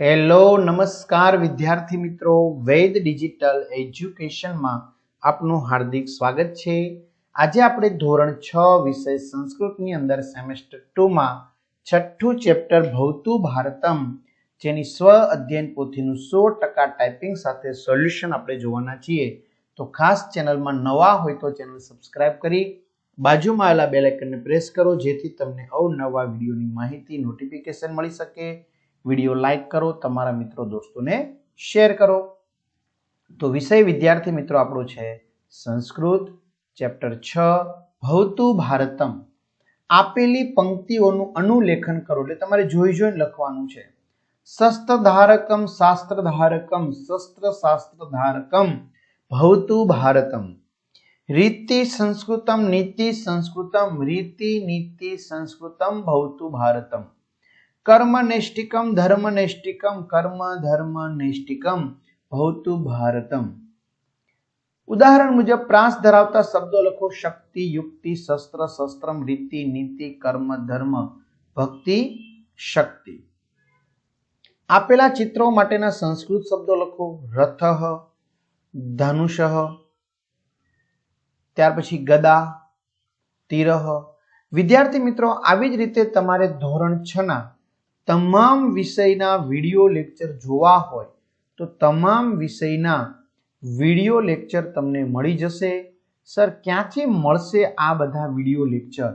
Hello, નમસ્કાર વિદ્યાર્થી મિત્રો. વેદ ડિજિટલ એજ્યુકેશનમાં આપનું હાર્દિક સ્વાગત છે. આજે આપણે ધોરણ છ વિષય સંસ્કૃતની અંદર સેમેસ્ટર ટુમાં છઠ્ઠું ચેપ્ટર ભૌતુ ભારતમ, જેની સ્વ અધ્યયન પોથીનું સો ટકા ટાઈપિંગ સાથે સોલ્યુશન આપણે જોવાના છીએ. તો ખાસ ચેનલમાં નવા હોય તો ચેનલ સબસ્ક્રાઇબ કરી બાજુમાં આવેલા બેલ પ્રેસ કરો, જેથી તમને અવનવા વિડીયોની માહિતી, નોટિફિકેશન મળી શકે. વીડિયો લાઇક કરો, તમારા મિત્રો દોસ્તોને શેર કરો. તો વિષય વિદ્યાર્થી મિત્રો આપણો છે સંસ્કૃત, ચેપ્ટર છ, ભવતું ભારતમ. આપેલી પંક્તિઓનું અનુલેખન કરો, એટલે તમારે જોઈ જોઈને લખવાનું છે. શસ્ત્ર ધારકમ શાસ્ત્ર ધારકમ શસ્ત્ર શાસ્ત્ર ધારકમ ભવતું ભારતમ. રીતિ સંસ્કૃતમ, નીતિ સંસ્કૃતમ, રીતિ નીતિ સંસ્કૃતમ, ભવતું ભારતમ. કર્મ નૈષ્ટિકમ ધર્મ નૈષ્ટિકમ કર્મ ધર્મ નૈષ્ટિકમ ભવતું ભારતમ ઉદાહરણ મુજબ પ્રાસ ધરાવતા શબ્દો લખો શક્તિ યુક્તિ શસ્ત્ર શસ્ત્રમ રીતિ નીતિ કર્મ ધર્મ ભક્તિ શક્તિ આપેલા ચિત્રો માટેના સંસ્કૃત શબ્દો લખો રથ ધનુષ ત્યાર પછી ગદા તીરહ વિદ્યાર્થી મિત્રો આવી જ રીતે તમારે ધોરણ છ તમામ વિષયના વીડિયો લેક્ચર જોવા હોય તો તમામ વિષયના વીડિયો લેક્ચર તમને મળી જશે. સર, ક્યાંથી મળશે આ બધા વીડિયો લેક્ચર?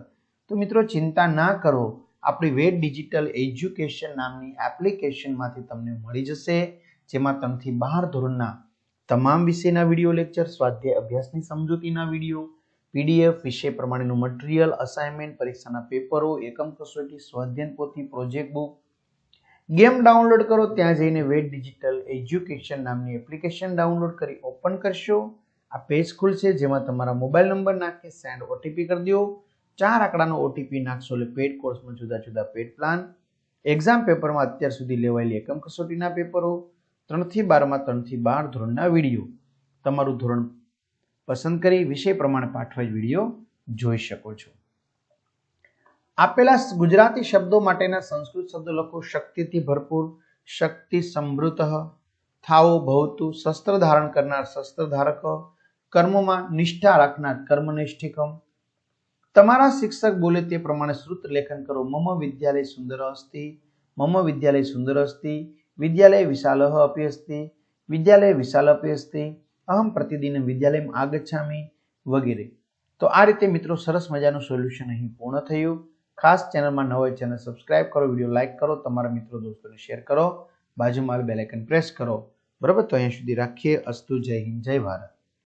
તો મિત્રો, ચિંતા ના કરો. આપણી વેદ ડિજિટલ એજ્યુકેશન નામની એપ્લિકેશનમાંથી તમને મળી જશે, જેમાં ત્રણથી બાર ધોરણના તમામ વિષયના વીડિયો લેક્ચર, સ્વાધ્યાય અભ્યાસની સમજૂતીના વીડિયો પીડીએફ વિષય પ્રમાણેનું મટીરિયલ અસાઇનમેન્ટ પરીક્ષાના પેપરો એકમ કસોટી સ્વાધ્યાયન પોથી પ્રોજેક્ટ બુક ગેમ ડાઉનલોડ કરો, ત્યાં જઈને વેટ ડિજિટલ એજ્યુકેશન નામની એપ્લિકેશન ડાઉનલોડ કરી ઓપન કરશો. આ પેજ ખુલશે, જેમાં તમારા મોબાઈલ નંબર નાખી સેન્ડ ઓટીપી કરી દો. ચાર આંકડાનો ઓટીપી નાખશો એટલે પેડ કોર્સમાં જુદા જુદા પેડ પ્લાન એક્ઝામ પેપરમાં અત્યાર સુધી લેવાયેલી એકમ કસોટીના પેપરો ત્રણથી બારમાં, ત્રણથી બાર ધોરણના વીડિયો તમારું ધોરણ પસંદ કરી વિષય પ્રમાણે પાઠવાય વીડિયો જોઈ શકો છો. આપેલા ગુજરાતી શબ્દો માટેના સંસ્કૃત શબ્દો લખો. શક્તિથી ભરપૂર, શક્તિ સમૃદ્ધ થાવો ભવતું, શસ્ત્ર ધારણ કરનાર, શસ્ત્ર ધારક, કર્મમાં નિષ્ઠા રાખનાર, કર્મનિષ્ઠિકમ. તમારા શિક્ષક બોલે તે પ્રમાણે શ્રુત લેખન કરો. મમ વિદ્યાલય સુંદર અસ્તિ, મમ વિદ્યાલય સુંદર અસ્તિ, વિદ્યાલય વિશાલ અપી અસ્તિ વિદ્યાલય વિશાલ અપી અસ્તિ અહમ પ્રતિદિન વિદ્યાલયમાં આગચ્છામી વગેરે. તો આ રીતે મિત્રો સરસ મજાનું સોલ્યુશન અહીં પૂર્ણ થયું. ખાસ ચેનલમાં ન હોય ચેનલ સબસ્ક્રાઇબ કરો, વીડિયો લાઇક કરો, તમારા મિત્રો દોસ્તોને શેર કરો. બાજુમાં બેલ આઇકન પ્રેસ કરો. બરાબર? તો અહીંયા સુધી રાખીએ. અસ્તુ જય હિન્દ, જય ભારત.